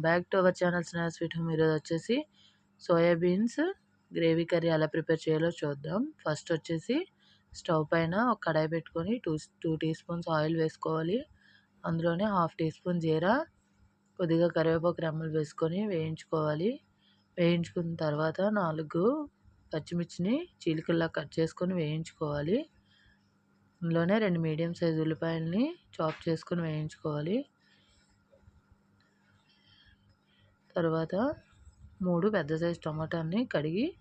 Back to our channel snacks sweet home. ఈరోజు వచ్చేసి soybeans gravy curry ఎలా prepare చేయాలో చూద్దాం. ఫస్ట్ వచ్చేసి స్టవ్ పైన ఒక కడాయి పెట్టుకొని two two teaspoons oil వేసుకోవాలి. అందులోనే హాఫ్ టీ స్పూన్ జీరా కొద్దిగా కరివేపాకు రెమ్మలు వేసుకొని వేయించుకోవాలి. వేయించుకున్న తర్వాత నాలుగు పచ్చిమిర్చిని చీలికల్లా కట్ చేసుకొని వేయించుకోవాలి. అందులోనే రెండు మీడియం సైజు ఉల్లిపాయలని చాప్ చేసుకొని వేయించుకోవాలి. తర్వాత మూడు పెద్ద సైజు టమాటాని కడిగి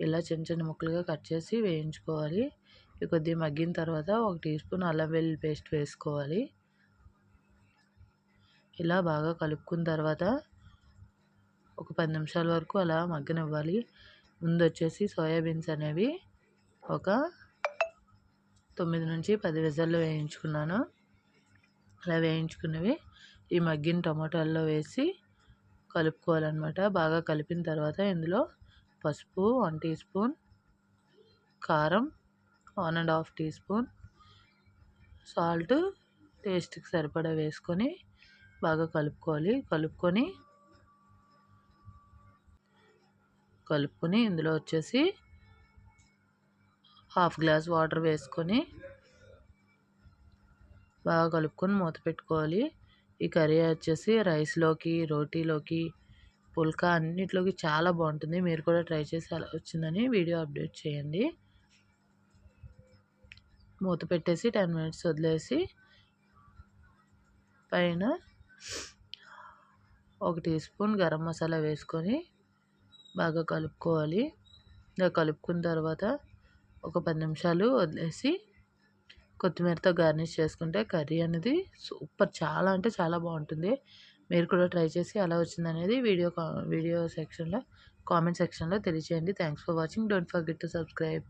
ఇలా చిన్న చిన్న ముక్కలుగా కట్ చేసి వేయించుకోవాలి. ఇవి కొద్దిగా మగ్గిన తర్వాత ఒక టీ స్పూన్ అల్లం వెల్లుల్లి పేస్ట్ వేసుకోవాలి. ఇలా బాగా కలుపుకున్న తర్వాత ఒక పది నిమిషాల వరకు అలా మగ్గనివ్వాలి. ముందు వచ్చేసి సోయాబీన్స్ అనేవి ఒక తొమ్మిది నుంచి పది విజల్లో వేయించుకున్నాను. అలా వేయించుకున్నవి ఈ మగ్గిన టమాటాల్లో వేసి కలుపుకోవాలన్నమాట. బాగా కలిపిన తర్వాత ఇందులో పసుపు వన్ టీ స్పూన్ కారం one and half teaspoon salt టేస్ట్కి సరిపడా వేసుకొని బాగా కలుపుకోవాలి. కలుపుకొని కలుపుకొని ఇందులో వచ్చేసి హాఫ్ గ్లాస్ వాటర్ వేసుకొని బాగా కలుపుకొని మూత పెట్టుకోవాలి. ఈ కర్రీ వచ్చేసి రైస్లోకి రోటీలోకి పుల్కా అన్నిట్లోకి చాలా బాగుంటుంది. మీరు కూడా ట్రై చేసి అలా వచ్చిందని వీడియో అప్డేట్ చేయండి. మూత పెట్టేసి టెన్ మినిట్స్ వదిలేసి పైన ఒక టీ స్పూన్ గరం మసాలా వేసుకొని బాగా కలుపుకోవాలి. ఇలా కలుపుకున్న తర్వాత ఒక పది నిమిషాలు వదిలేసి కొత్తిమీరతో గార్నిష్ చేసుకుంటే కర్రీ అనేది సూపర్. చాలా అంటే చాలా బాగుంటుంది. మీరు కూడా ట్రై చేసి ఎలా వచ్చింది అనేది వీడియో వీడియో సెక్షన్లో కామెంట్ సెక్షన్లో తెలియచేయండి. Thanks for watching. Don't forget to subscribe.